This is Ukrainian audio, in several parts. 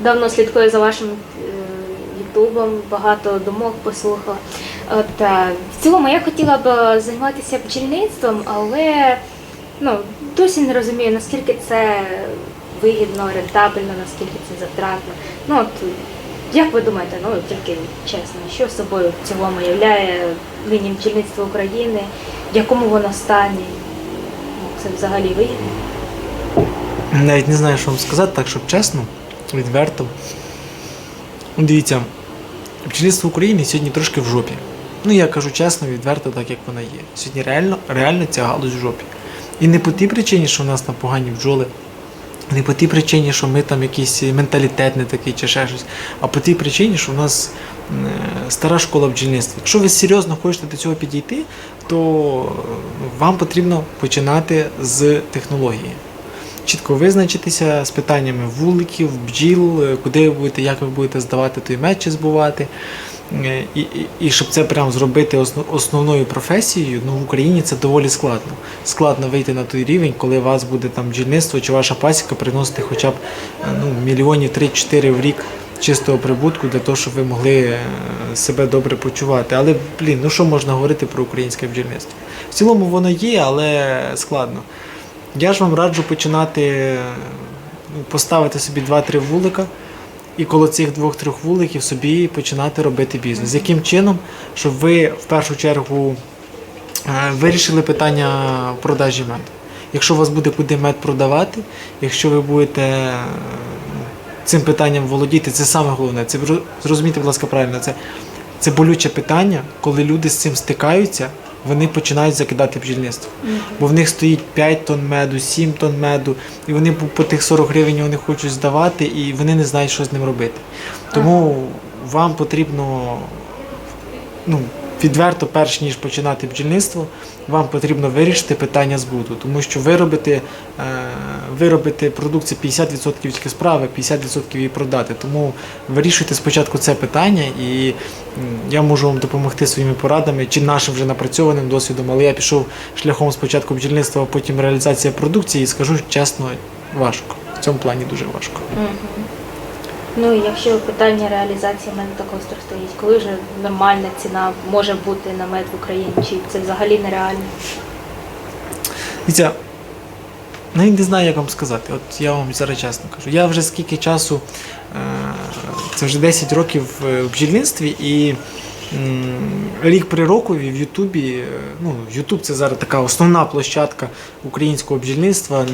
давно слідкую за вашим е, ютубом, багато думок послухала. От, е, в цілому я хотіла б е, займатися бджільництвом, але ну, досі не розумію, наскільки це вигідно, рентабельно, наскільки це затратно. Ну, от, як ви думаєте, ну тільки чесно, що собою в цілому являє нині бджільництво України, в якому воно стані? Ну, Це взагалі вигідно? Навіть не знаю, що вам сказати, так щоб чесно, відверто. Ну, Дивіться, бджільництво в Україні сьогодні трошки в жопі. Ну, я кажу чесно, відверто, так як вона є. Сьогодні реально, реально ця галузь в жопі. І не по тій причині, що в нас там погані бджоли, не по тій причині, що ми там якийсь менталітет не такий чи ще щось, а по тій причині, що в нас е, стара школа бджільництва. Якщо ви серйозно хочете до цього підійти, то е, вам потрібно починати з технології. Чітко визначитися з питаннями вуликів, бджіл, е, куди ви будете, як ви будете здавати той меч чи збувати. Е, І, і, і щоб це прям зробити основною професією, ну в Україні це доволі складно. Складно вийти на той рівень, коли у вас буде там бджільництво чи ваша пасіка приносити хоча б е, ну, мільйонів 3-4 в рік чистого прибутку для того, щоб ви могли себе добре почувати. Але блін, ну що можна говорити про українське бджільництво? В цілому воно є, але складно. Я ж вам раджу починати ну, поставити собі 2-3 вулика і коло цих двох-трьох вуликів собі починати робити бізнес. Яким чином, щоб ви в першу чергу е, вирішили питання продажі меду. Якщо у вас буде куди мед продавати, якщо ви будете е, цим питанням володіти, це саме головне. Це зро- зрозумійте, будь ласка, правильно, це, це болюче питання, коли люди з цим стикаються, вони починають закидати бджільництво. Бо в них стоїть 5 тонн меду, 7 тонн меду, і вони по- тих 40 гривень вони хочуть здавати, і вони не знають, що з ним робити. Тому вам потрібно ну, відверто, перш ніж починати бджільництво, вам потрібно вирішити питання збуту, тому що виробити, е, виробити продукцію 50% тільки справи, 50% її продати. Тому вирішуйте спочатку це питання, і я можу вам допомогти своїми порадами чи нашим вже напрацьованим досвідом, але я пішов шляхом спочатку бджільництва, а потім реалізація продукції, і скажу чесно, важко. В цьому плані дуже важко. Ну і якщо питання реалізації остро стоїть, коли вже нормальна ціна може бути на мед в Україні, чи це взагалі нереально? Дивіться, навіть не знаю, як вам сказати. От я вам зараз чесно кажу. Я вже скільки часу, е, це вже 10 років в бджільництві і рік при рокові в Ютубі. е, Ну, Ютуб це зараз така основна площадка українського бджільництва.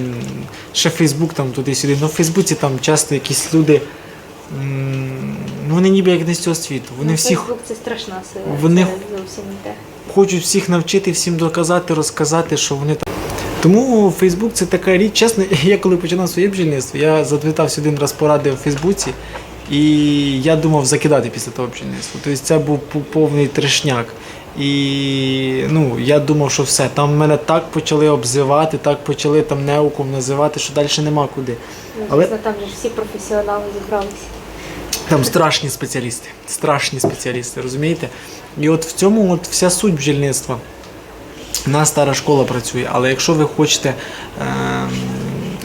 Ще Фейсбук там туди-сюди. Ну в Фейсбуці там часто якісь люди. Ну, вони ніби як не з цього світу. Вони ну, всіх Фейсбук це страшна сила. Вони- Це зовсім не те. хочуть всіх навчити, всім доказати, розказати, що вони там. Тому Фейсбук це така річ. Чесно, я коли починав своє бджільництво, я задвітався один раз поради в Фейсбуці, і я думав закидати після того бджільництва. Тобто це був повний трешняк. І ну, я думав, що все. Там мене так почали обзивати, так почали там неуком називати, що далі нема куди. Ну, Але- там же всі професіонали зібралися. Там страшні спеціалісти, страшні спеціалісти, розумієте? І от в цьому от вся суть бджільництва. У нас стара школа працює, але якщо ви хочете е,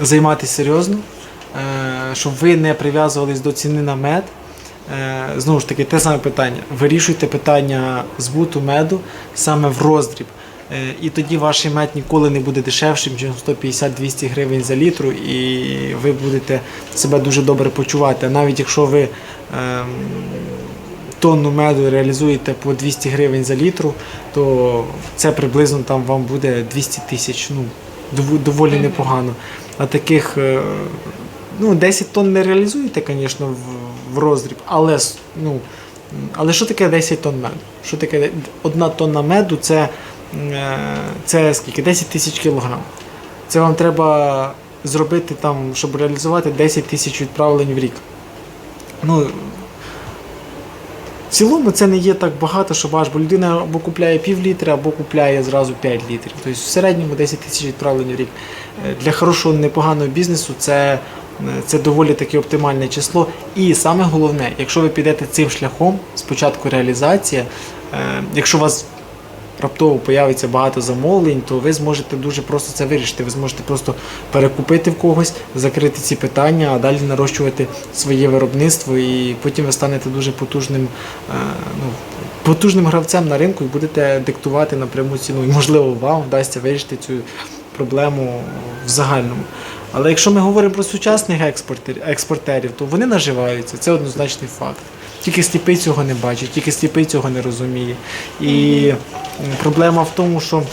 займатися серйозно, е, щоб ви не прив'язувались до ціни на мед, е, знову ж таки, те саме питання. Вирішуйте питання збуту меду саме в роздріб. Е, І тоді ваш мед ніколи не буде дешевшим, ніж 150-200 гривень за літру, і ви будете себе дуже добре почувати. А навіть якщо ви ем, тонну меду реалізуєте по 200 гривень за літру, то це приблизно там вам буде 200 тисяч. Ну, доволі непогано. А таких е, ну, 10 тонн не реалізуєте, звісно, в, роздріб, але, ну, але що таке 10 тонн меду? Що таке де- одна тонна меду це, це скільки? 10 тисяч кілограм. Це вам треба зробити там, щоб реалізувати 10 тисяч відправлень в рік. Ну, в цілому це не є так багато, аж, бо людина або купляє пів літра, або купляє зразу 5 літрів. Тобто в середньому 10 тисяч відправлень в рік. Е, Для хорошого непоганого бізнесу це, е, це доволі таке оптимальне число. І саме головне, якщо ви підете цим шляхом, спочатку реалізація, е, якщо у вас раптово появиться багато замовлень, то ви зможете дуже просто це вирішити. Ви зможете просто перекупити в когось, закрити ці питання, а далі нарощувати своє виробництво, і потім ви станете дуже потужним, е, ну, потужним гравцем на ринку і будете диктувати напряму ціну. І можливо вам вдасться вирішити цю проблему в загальному. Але якщо ми говоримо про сучасних експортер- експортерів, то вони наживаються, це однозначний факт. Тільки сліпий цього не бачить, тільки сліпий цього не розуміє. І проблема в тому, що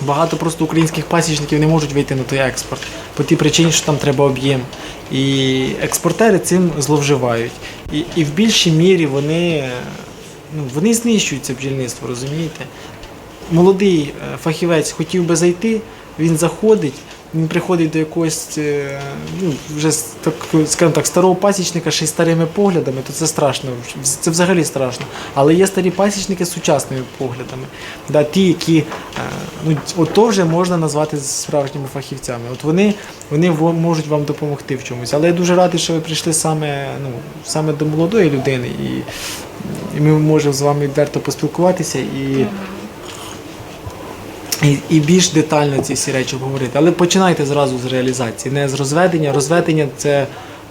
багато просто українських пасічників не можуть вийти на той експорт по тій причині, що там треба об'єм. І експортери цим зловживають. І, і в більшій мірі вони, ну, вони знищують це бджільництво, розумієте? молодий е, фахівець хотів би зайти, він заходить, він приходить до якогось е, ну, вже так, скажімо так, старого пасічника ще й старими поглядами, то це страшно. Це взагалі страшно. Але є старі пасічники з сучасними поглядами. Да, ті, які е, ну, от то вже можна назвати справжніми фахівцями. От вони, вони во- можуть вам допомогти в чомусь. Але я дуже радий, що ви прийшли саме, ну, саме до молодої людини. І, і ми можемо з вами відверто поспілкуватися і. І, і більш детально ці всі речі обговорити. Але починайте зразу з реалізації, не з розведення. Розведення це,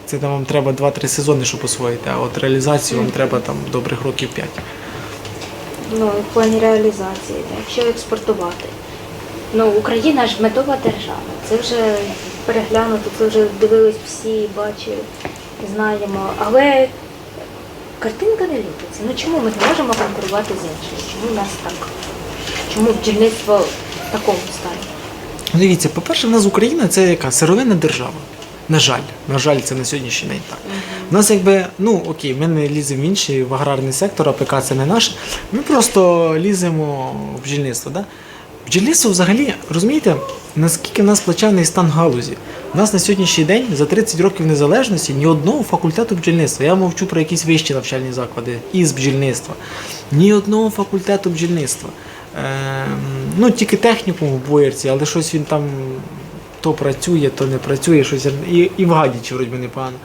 це там вам треба 2-3 сезони, щоб освоїти, а от реалізацію вам треба там добрих років 5. Ну, в плані реалізації, якщо експортувати. Ну, Україна ж медова держава. Це вже переглянуто, це вже дивились всі, бачили, знаємо. Але картинка не ліпиться. Ну чому ми не можемо конкурувати з іншими? Чому в нас так? Чому бджільництво в такому стані? Ну, Дивіться, по-перше, в нас Україна це яка сировинна держава. На жаль, на жаль, це на сьогоднішній день так. У нас якби, ну окей, ми не ліземо в інший в аграрний сектор, АПК це не наше. Ми просто ліземо в бджільництво. Да? Бджільництво взагалі, розумієте, наскільки в нас плачевний стан галузі. У нас на сьогоднішній день за 30 років незалежності ні одного факультету бджільництва. Я мовчу про якісь вищі навчальні заклади із бджільництва. Ні одного факультету бджільництва. Ем, ну, тільки технікум в Боярці, але щось він там то працює, то не працює, щось і, і в Гадічі вроді непогано.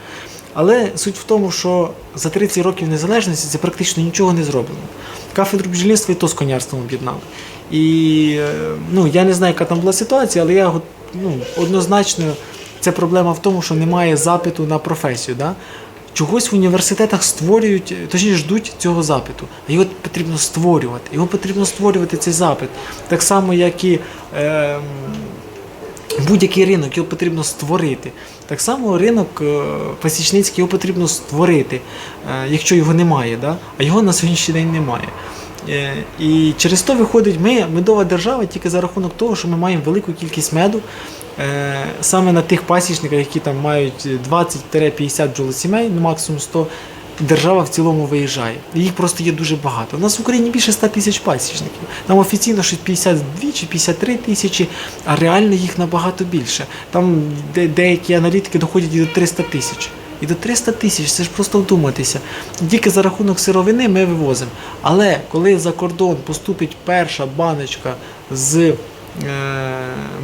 Але суть в тому, що за 30 років незалежності це практично нічого не зроблено. Кафедру бджільництва і то з конярством об'єднали. І е, ну, я не знаю, яка там була ситуація, але я ну, однозначно це проблема в тому, що немає запиту на професію. Да? Чогось в університетах створюють, е, точніше ждуть цього запиту. А його потрібно створювати. Його потрібно створювати цей запит. Так само, як і. Е, Будь-який ринок його потрібно створити. Так само ринок е, пасічницький його потрібно створити, е, якщо його немає, да? а його на сьогоднішній день немає. Е, І через то виходить, ми медова держава тільки за рахунок того, що ми маємо велику кількість меду саме на тих пасічниках, які там мають 20-50 бджолосімей, ну максимум 100. Держава в цілому виїжджає. Їх просто є дуже багато. У нас в Україні більше 100 тисяч пасічників. Там офіційно щось 52 чи 53 тисячі, а реально їх набагато більше. Там де, деякі аналітики доходять і до 300 тисяч. І до 300 тисяч, це ж просто вдуматися. Тільки за рахунок сировини ми вивозимо. Але коли за кордон поступить перша баночка з е,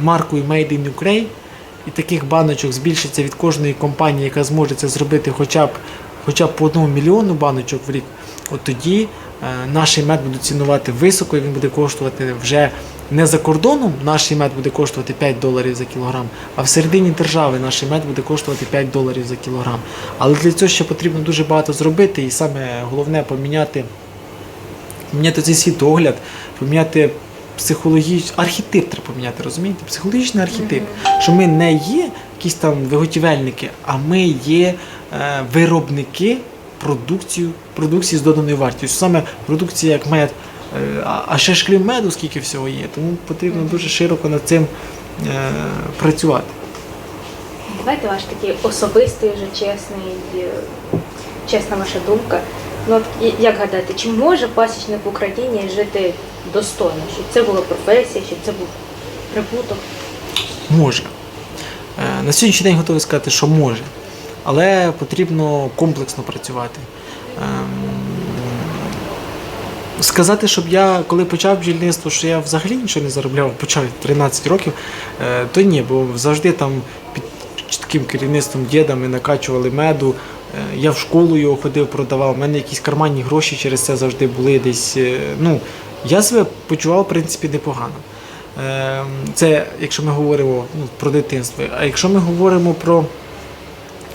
маркою Made in Ukraine, і таких баночок збільшиться від кожної компанії, яка зможе це зробити хоча б хоча б по одному мільйону баночок в рік, от тоді е, наш мед буде цінувати високо, і він буде коштувати вже не за кордоном, наш мед буде коштувати 5 доларів за кілограм, а всередині держави наш мед буде коштувати 5 доларів за кілограм. Але для цього ще потрібно дуже багато зробити, і саме головне поміняти, поміняти цей світогляд, поміняти психологічний архетип треба поміняти, розумієте? Психологічний архетип, що ми не є якісь там виготівельники, а ми є е, виробники продукцію, продукції з доданою вартістю. Саме продукція як мед. Е, а, ще ж крім меду, скільки всього є, тому потрібно дуже широко над цим е, працювати. Давайте ваш такий особистий, вже чесний, е, чесна ваша думка. Ну, як гадаєте, чи може пасічник в Україні жити достойно? Щоб це була професія, щоб це був прибуток? Може. Е, На сьогоднішній день готовий сказати, що може. Але потрібно комплексно працювати. Ем, Сказати, щоб я, коли почав бджільництво, що я взагалі нічого не заробляв, почав 13 років, е, то ні, бо завжди там під чітким керівництвом діда ми накачували меду. Е, Я в школу його ходив, продавав. У мене якісь карманні гроші через це завжди були десь. е, Ну, Я себе почував, в принципі, непогано. Е, Це якщо ми говоримо ну, про дитинство. А якщо ми говоримо про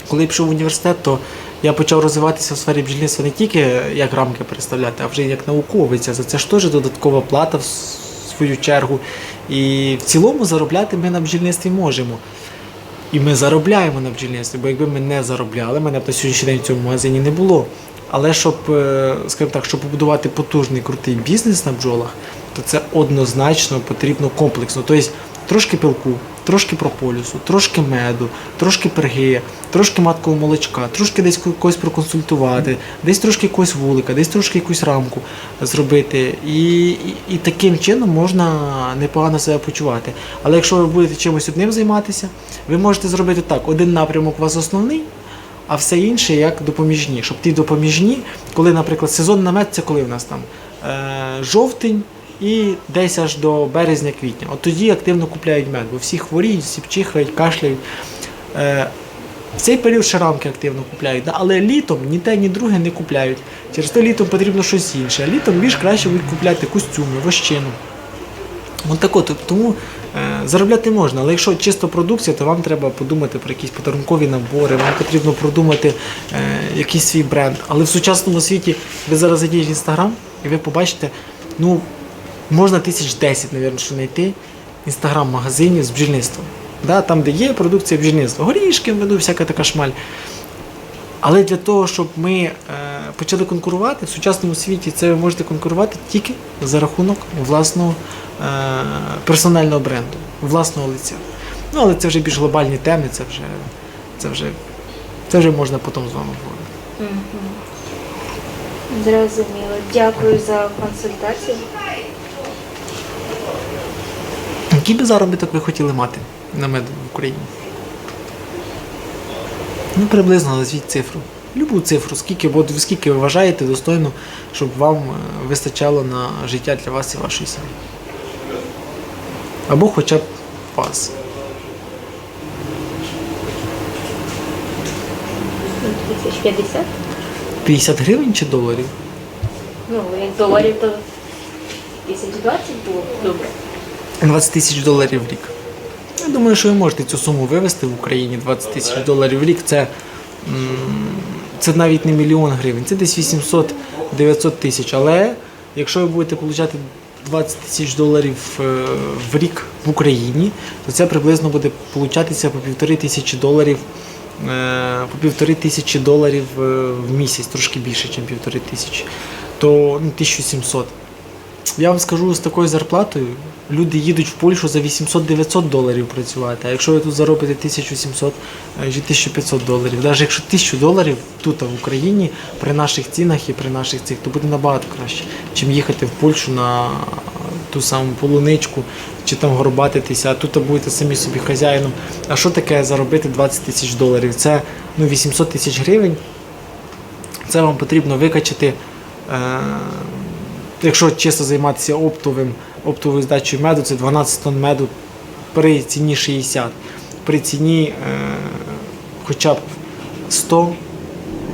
коли я пішов в університет, то я почав розвиватися в сфері бджільництва не тільки як рамки представляти, а вже як науковець. За це ж теж додаткова плата в свою чергу. І в цілому заробляти ми на бджільництві можемо. І ми заробляємо на бджільництві, бо якби ми не заробляли, мене б на сьогоднішній день в цьому магазині не було. Але щоб, е, скажімо так, щоб побудувати потужний крутий бізнес на бджолах, то це однозначно потрібно комплексно. Тобто трошки пилку, трошки прополісу, трошки меду, трошки перги, трошки маткового молочка, трошки десь когось проконсультувати, десь трошки якогось вулика, десь трошки якусь рамку зробити. І, і, і таким чином можна непогано себе почувати. Але якщо ви будете чимось одним займатися, ви можете зробити так: один напрямок у вас основний. А все інше як допоміжні. Щоб ті допоміжні, коли, наприклад, сезон на мед, це коли в нас там е, жовтень і десь аж до березня-квітня. От тоді активно купляють мед, бо всі хворіють, всі чихають, кашляють. Е, в цей період ще рамки активно купляють, але літом ні те, ні друге не купляють. Через те літом потрібно щось інше. Літом більш краще будуть купляти костюми, вощину. От так от, тому е, заробляти можна, але якщо чисто продукція, то вам треба подумати про якісь подарункові набори, вам потрібно продумати е, якийсь свій бренд. Але в сучасному світі ви зараз зайдіть в інстаграм і ви побачите, ну, можна тисяч десять, мабуть, що знайти інстаграм-магазинів з бджільництвом. Да, там, де є продукція бджільництва, горішки, меду, всяка така шмаль. Але для того, щоб ми е, почали конкурувати в сучасному світі, це ви можете конкурувати тільки за рахунок власного е, персонального бренду, власного лиця. Ну, але це вже більш глобальні теми, це вже, це вже, це вже можна потім з вами говорити. Зрозуміло. Дякую за консультацію. Який би заробіток ви хотіли мати на мед в Україні? Ну, приблизно назвіть цифру. Любу цифру, скільки, ви скільки ви вважаєте достойно, щоб вам е, вистачало на життя для вас і вашої сім'ї. Або хоча б вас. Тисяч 50? 50 гривень чи доларів? Ну, як доларів, то тисяч 20 було добре. 20 тисяч доларів в рік. Я думаю, що ви можете цю суму вивести в Україні 20 тисяч доларів в рік. Це, це навіть не мільйон гривень, це десь 800-900 тисяч. Але якщо ви будете отримати 20 тисяч доларів е, в рік в Україні, то це приблизно буде получатися по півтори тисячі доларів. е, По півтори тисячі доларів е, в місяць, трошки більше, ніж півтори тисячі, то ну, 1700. Я вам скажу з такою зарплатою, люди їдуть в Польщу за 800-900 доларів працювати. А якщо ви тут заробите 1700 е, чи 1500 доларів, навіть якщо 1000 доларів тут в Україні при наших цінах і при наших цих, то буде набагато краще, чим їхати в Польщу на ту саму полуничку чи там горбатитися, а тут будете самі собі хазяїном. А що таке заробити 20 тисяч доларів? Це ну, 800 тисяч гривень. Це вам потрібно викачати. Е- якщо чисто займатися оптовим, оптовою здачею меду, це 12 тонн меду при ціні 60. При ціні е, хоча б 100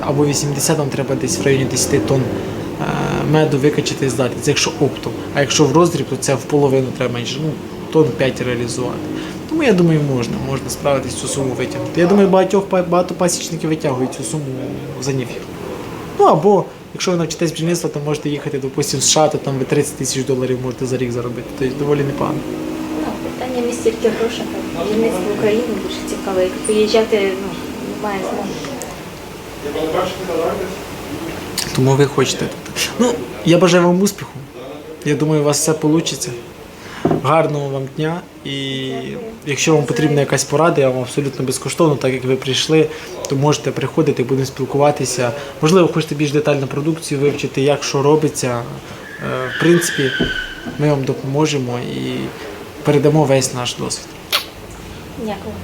або 80 там треба десь в районі 10 тонн е, меду викачати і здати. Це якщо оптом. А якщо в роздріб, то це в половину треба менше, ну, тонн 5 реалізувати. Тому я думаю, можна, можна справитись цю суму витягнути. Я думаю, багатьох багато пасічників витягують цю суму за нефір. Ну або якщо ви навчитесь бджільництва, то можете їхати, допустимо, в США, то там ви 30 тисяч доларів можете за рік заробити. Тобто доволі непогано. Ну, питання не стільки грошей, а бджільництво в Україні дуже цікаве. Як поїжджати, ну, немає змоги. Тому ви хочете. Ну, я бажаю вам успіху. Я думаю, у вас все вийде. Гарного вам дня. І якщо вам потрібна якась порада, я вам абсолютно безкоштовно, так як ви прийшли, то можете приходити, будемо спілкуватися. Можливо, хочете більш детально продукцію вивчити, як що робиться. Е, В принципі, ми вам допоможемо і передамо весь наш досвід. Дякую.